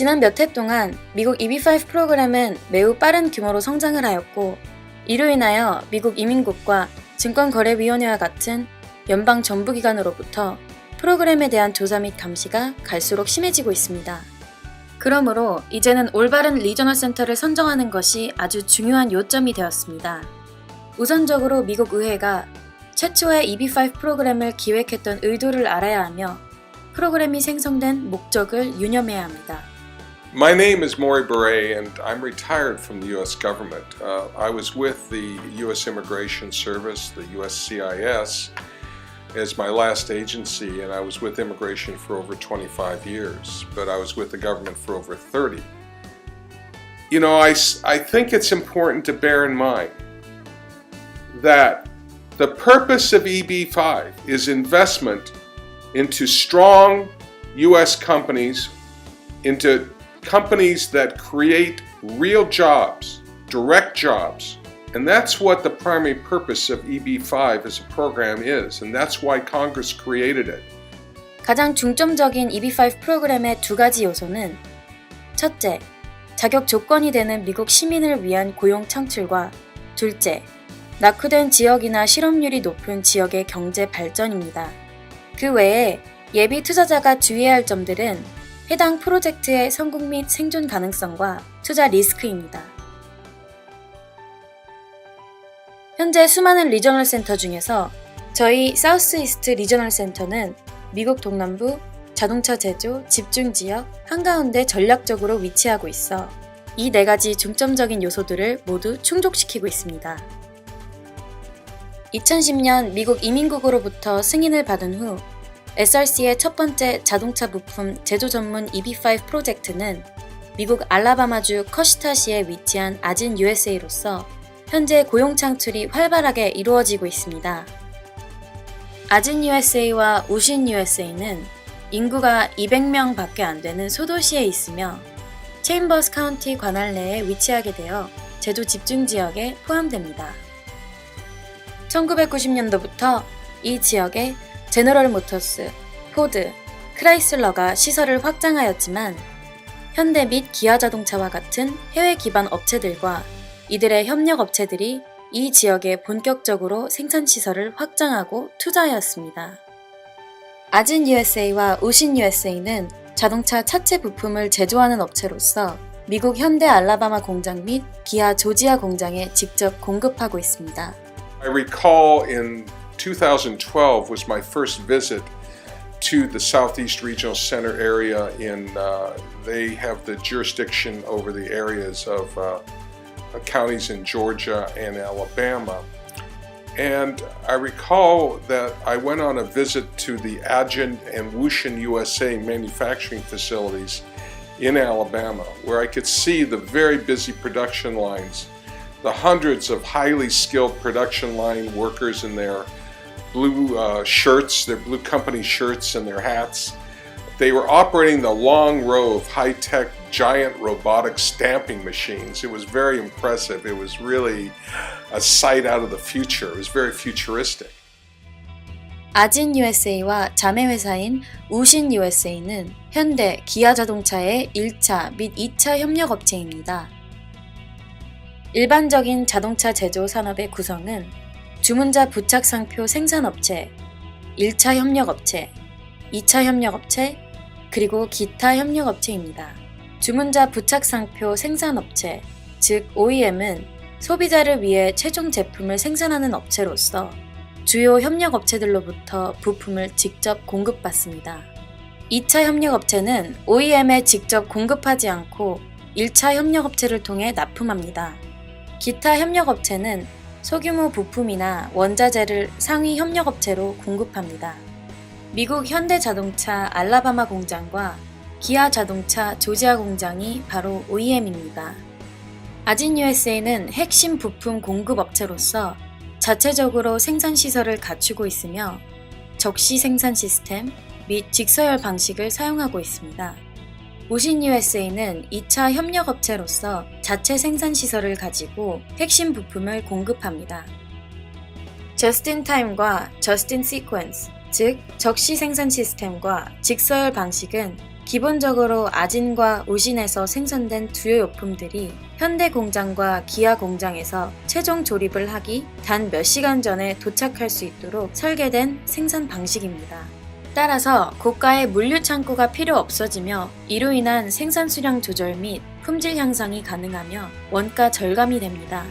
지난 몇 해 동안 미국 EB5 프로그램은 매우 빠른 규모로 성장을 하였고 이로 인하여 미국 이민국과 증권거래위원회와 같은 연방 정부기관으로부터 프로그램에 대한 조사 및 감시가 갈수록 심해지고 있습니다. 그러므로 이제는 올바른 리저널 센터를 선정하는 것이 아주 중요한 요점이 되었습니다. 우선적으로 미국 의회가 최초의 EB5 프로그램을 기획했던 의도를 알아야 하며 프로그램이 생성된 목적을 유념해야 합니다. My name is Maury Beret, and I'm retired from the U.S. government. Uh, I was with the U.S. Immigration Service, the USCIS, as my last agency, and I was with immigration for over 25 years, but I was with the government for over 30. You know, I, I think it's important to bear in mind that the purpose of EB5 is investment into strong U.S. companies, into companies that create real jobs, direct jobs. And that's what the primary purpose of EB5 as a program is, and that's why Congress created it. 가장 중점적인 EB5 프로그램의 두 가지 요소는 첫째, 자격 조건이 되는 미국 시민을 위한 고용 창출과 둘째, 낙후된 지역이나 실업률이 높은 지역의 경제 발전입니다. 그 외에 예비 투자자가 주의해야 할 점들은 해당 프로젝트의 성공 및 생존 가능성과 투자 리스크입니다. 현재 수많은 리저널 센터 중에서 저희 사우스 이스트 리저널 센터는 미국 동남부 자동차 제조 집중 지역 한가운데 전략적으로 위치하고 있어 이 네 가지 중점적인 요소들을 모두 충족시키고 있습니다. 2010년 미국 이민국으로부터 승인을 받은 후 SRC의 첫 번째 자동차 부품 제조 전문 EB5 프로젝트는 미국 알라바마주 커시타시에 위치한 아진 USA로서 현재 고용 창출이 활발하게 이루어지고 있습니다. 아진 USA와 우신 USA는 인구가 200명 밖에 안 되는 소도시에 있으며 체인버스 카운티 관할 내에 위치하게 되어 제조 집중 지역에 포함됩니다. 1990년도부터 이 지역에 제너럴 모터스, 포드, 크라이슬러가 시설을 확장하였지만 현대 및 기아 자동차와 같은 해외 기반 업체들과 이들의 협력 업체들이 이 지역에 본격적으로 생산 시설을 확장하고 투자하였습니다. 아진 USA와 우신 USA는 자동차 차체 부품을 제조하는 업체로서 미국 현대 알라바마 공장 및 기아 조지아 공장에 직접 공급하고 있습니다. I recall in 2012 was my first visit to the Southeast Regional Center area. In uh, they have the jurisdiction over the areas of uh, counties in Georgia and Alabama. And I recall that I went on a visit to the Agent and Wushin USA manufacturing facilities in Alabama, where I could see the very busy production lines, the hundreds of highly skilled production line workers in their blue uh, shirts, their blue company shirts, and their hats. They were operating the long row of high tech giant robotic stamping machines. It was very impressive. It was really a sight out of the future. It was very futuristic. 아진 USA와 자매 회사인 우신 USA는 현대 기아 자동차의 1차 및 2차 협력 업체입니다. 일반적인 자동차 제조 산업의 구성은 주문자 부착 상표 생산업체, 1차 협력업체, 2차 협력업체, 그리고 기타 협력업체입니다. 주문자 부착 상표 생산업체, 즉 OEM은 소비자를 위해 최종 제품을 생산하는 업체로서 주요 협력업체들로부터 부품을 직접 공급받습니다. 2차 협력업체는 OEM에 직접 공급하지 않고 1차 협력업체를 통해 납품합니다. 기타 협력업체는 소규모 부품이나 원자재를 상위 협력업체로 공급합니다. 미국 현대자동차 알라바마 공장과 기아 자동차 조지아 공장이 바로 OEM입니다. 아진 USA는 핵심 부품 공급 업체로서 자체적으로 생산 시설을 갖추고 있으며 적시 생산 시스템 및 직서열 방식을 사용하고 있습니다. 우신 USA는 2차 협력업체로서 자체 생산 시설을 가지고 핵심 부품을 공급합니다. 저스틴 타임과 저스틴 시퀀스, 즉 적시 생산 시스템과 직서열 방식은 기본적으로 아진과 우신에서 생산된 주요용품들이 현대 공장과 기아 공장에서 최종 조립을 하기 단 몇 시간 전에 도착할 수 있도록 설계된 생산 방식입니다. 따라서 고가의 물류 창고가 필요 없어지며 이로 인한 생산 수량 조절 및 품질 향상이 가능하며 원가 절감이 됩니다.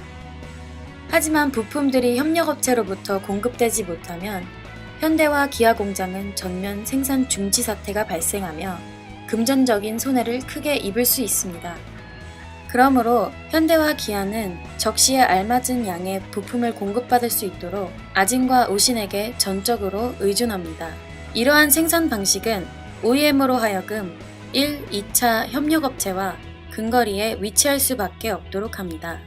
하지만 부품들이 협력업체로부터 공급되지 못하면 현대와 기아 공장은 전면 생산 중지 사태가 발생하며 금전적인 손해를 크게 입을 수 있습니다. 그러므로 현대와 기아는 적시에 알맞은 양의 부품을 공급받을 수 있도록 아진과 우신에게 전적으로 의존합니다. 이러한 생산 방식은 OEM으로 하여금 1, 2차 협력업체와 근거리에 위치할 수밖에 없도록 합니다.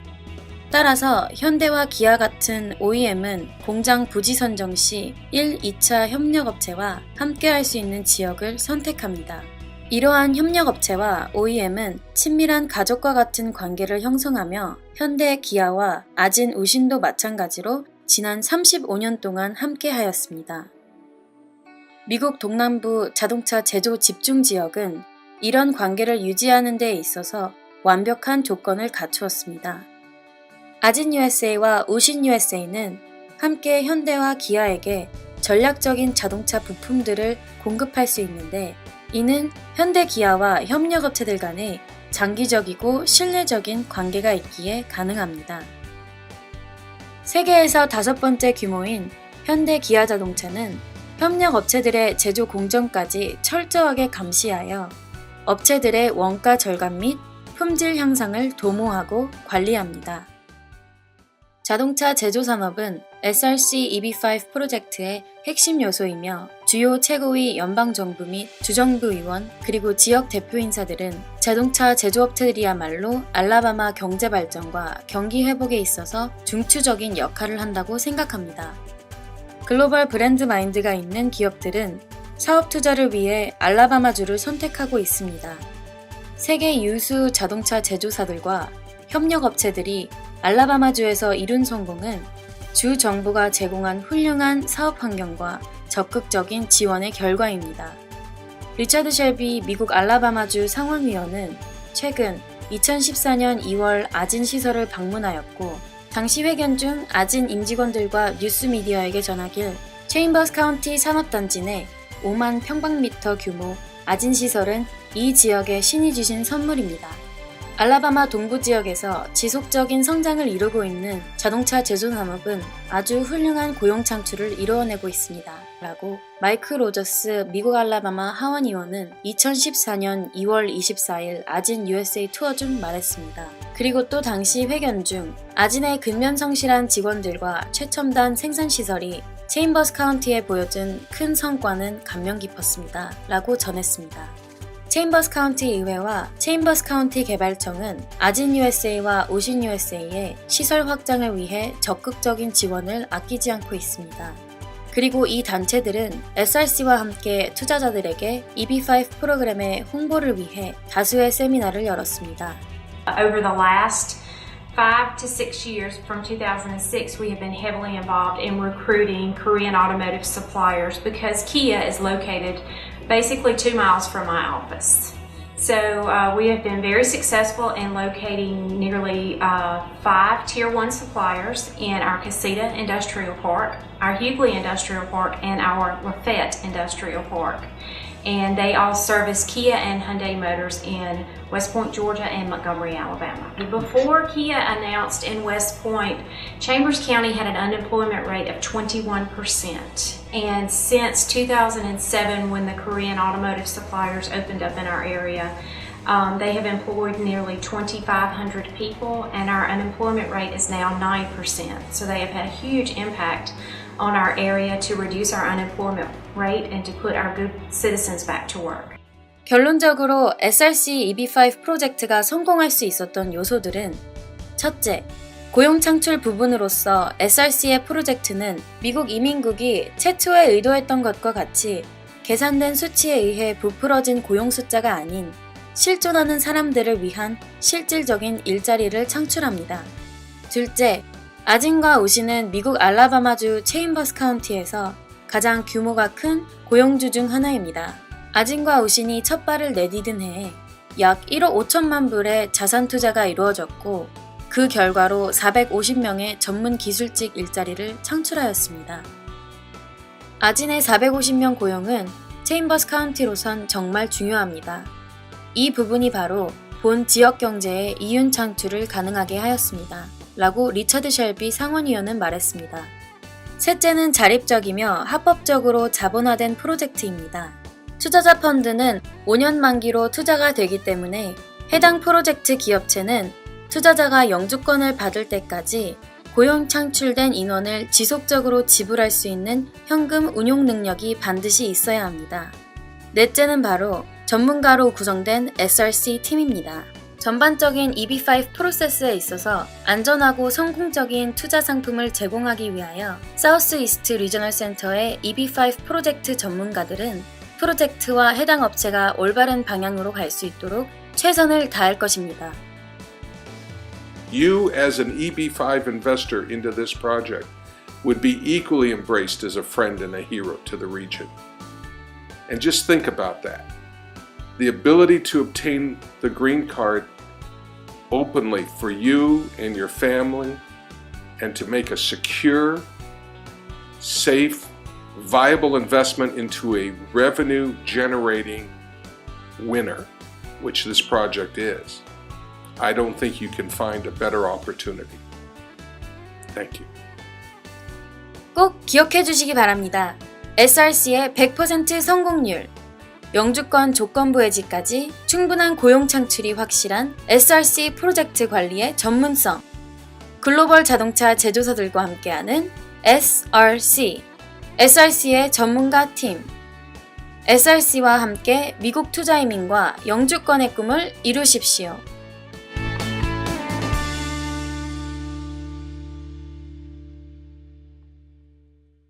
따라서 현대와 기아 같은 OEM은 공장 부지 선정 시 1, 2차 협력업체와 함께 할 수 있는 지역을 선택합니다. 이러한 협력업체와 OEM은 친밀한 가족과 같은 관계를 형성하며 현대 기아와 아진 우신도 마찬가지로 지난 35년 동안 함께 하였습니다. 미국 동남부 자동차 제조 집중 지역은 이런 관계를 유지하는 데 있어서 완벽한 조건을 갖추었습니다. 아진 USA와 우신 USA는 함께 현대와 기아에게 전략적인 자동차 부품들을 공급할 수 있는데 이는 현대 기아와 협력업체들 간의 장기적이고 신뢰적인 관계가 있기에 가능합니다. 세계에서 다섯 번째 규모인 현대 기아 자동차는 협력 업체들의 제조 공정까지 철저하게 감시하여 업체들의 원가 절감 및 품질 향상을 도모하고 관리합니다. 자동차 제조 산업은 SRC EB5 프로젝트의 핵심 요소이며 주요 최고위 연방정부 및 주정부 의원 그리고 지역 대표 인사들은 자동차 제조업체들이야말로 알라바마 경제 발전과 경기 회복에 있어서 중추적인 역할을 한다고 생각합니다. 글로벌 브랜드 마인드가 있는 기업들은 사업 투자를 위해 알라바마주를 선택하고 있습니다. 세계 유수 자동차 제조사들과 협력업체들이 알라바마주에서 이룬 성공은 주 정부가 제공한 훌륭한 사업 환경과 적극적인 지원의 결과입니다. 리차드 셸비 미국 알라바마주 상원의원은 최근 2014년 2월 아진 시설을 방문하였고 당시 회견 중 아진 임직원들과 뉴스미디어에게 전하길 체인버스 카운티 산업단지 내 5만 평방미터 규모 아진 시설은 이 지역의 신이 주신 선물입니다. 알라바마 동부 지역에서 지속적인 성장을 이루고 있는 자동차 제조 산업은 아주 훌륭한 고용 창출을 이루어내고 있습니다. 라고 마이크 로저스 미국 알라바마 하원 의원은 2014년 2월 24일 아진 USA 투어 중 말했습니다. 그리고 또 당시 회견 중 아진의 근면 성실한 직원들과 최첨단 생산 시설이 체인버스 카운티에 보여준 큰 성과는 감명 깊었습니다. 라고 전했습니다. 체인버스 카운티 의회와 체인버스 카운티 개발청은 아진 USA와 오신 USA의 시설 확장을 위해 적극적인 지원을 아끼지 않고 있습니다. 그리고 이 단체들은 SRC와 함께 투자자들에게 EB5 프로그램의 홍보를 위해 다수의 세미나를 열었습니다. Over the last five to six years from 2006, we have been heavily involved in recruiting Korean automotive suppliers because Kia is located basically two miles from my office. So uh, we have been very successful in locating nearly uh, five tier one suppliers in our Casita Industrial Park, our Hughley Industrial Park, and our Lafette Industrial Park. And they all service Kia and Hyundai Motors in West Point, Georgia, and Montgomery, Alabama. Before Kia announced in West Point, Chambers County had an unemployment rate of 21%. And since 2007, when the Korean automotive suppliers opened up in our area, um, they have employed nearly 2,500 people, and our unemployment rate is now 9%. So they have had a huge impact on our area to reduce our unemployment rate and to put our good citizens back to work. 결론적으로 SRC EB5 프로젝트가 성공할 수 있었던 요소들은 첫째, 고용 창출 부분으로서 SRC의 프로젝트는 미국 이민국이 최초에 의도했던 것과 같이 계산된 수치에 의해 부풀어진 고용 숫자가 아닌 실존하는 사람들을 위한 실질적인 일자리를 창출합니다. 둘째, 아진과 우시는 미국 알라바마주 체인버스 카운티에서 가장 규모가 큰 고용주 중 하나입니다. 아진과 우신이 첫 발을 내디딘 해에 약 1억 5천만 불의 자산 투자가 이루어졌고 그 결과로 450명의 전문 기술직 일자리를 창출하였습니다. 아진의 450명 고용은 체인버스 카운티로선 정말 중요합니다. 이 부분이 바로 본 지역 경제의 이윤 창출을 가능하게 하였습니다. 라고 리처드 셜비 상원의원은 말했습니다. 셋째는 자립적이며 합법적으로 자본화된 프로젝트입니다. 투자자 펀드는 5년 만기로 투자가 되기 때문에 해당 프로젝트 기업체는 투자자가 영주권을 받을 때까지 고용 창출된 인원을 지속적으로 지불할 수 있는 현금 운용 능력이 반드시 있어야 합니다. 넷째는 바로 전문가로 구성된 SRC 팀입니다. 전반적인 EB5 프로세스에 있어서 안전하고 성공적인 투자 상품을 제공하기 위하여 사우스 이스트 리저널 센터의 EB5 프로젝트 전문가들은 프로젝트와 해당 업체가 올바른 방향으로 갈 수 있도록 최선을 다할 것입니다. You, as an EB5 investor into this project, would be equally embraced as a friend and a hero to the region. And just think about that. The ability to obtain the green card openly for you and your family, and to make a secure, safe, viable investment into a revenue generating winner, which this project is. I don't think you can find a better opportunity. Thank you. 꼭 기억해 주시기 바랍니다. SRC의 100% 성공률, 영주권 조건부 해지까지 충분한 고용 창출이 확실한 SRC 프로젝트 관리의 전문성, 글로벌 자동차 제조사들과 함께하는 SRC, SRC의 전문가 팀, SRC와 함께 미국 투자 이민과 영주권의 꿈을 이루십시오.